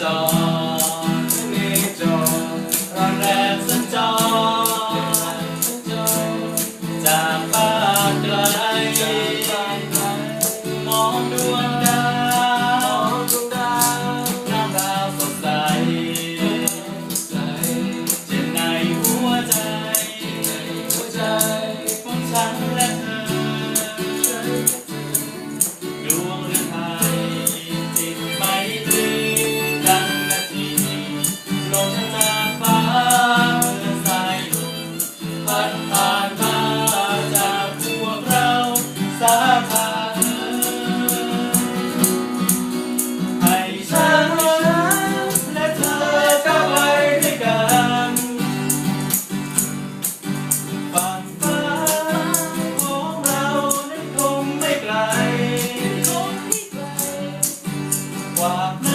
จอมีจอรอนแรงสัญจรจากบ้านไกลมองดวงดาวน้ำดาวสดใสเจ็บในหัวใจของฉันและเธอ ลมนางฟ้าเมื่อสายลมพัดผ่านาจากพวกเราสาขาให้ฉันและเธอก้ไปด้วยกันฝันฟ้าของเรานั้นคงไม่ไกลควา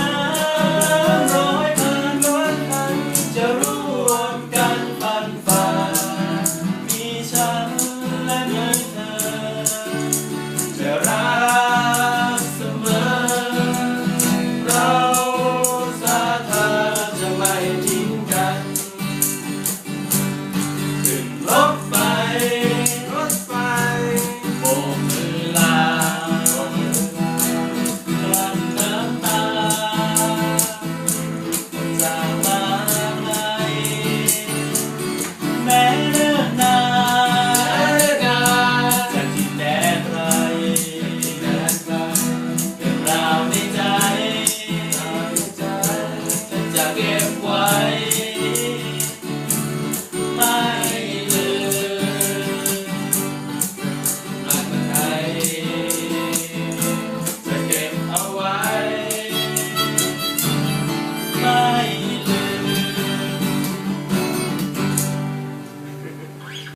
ya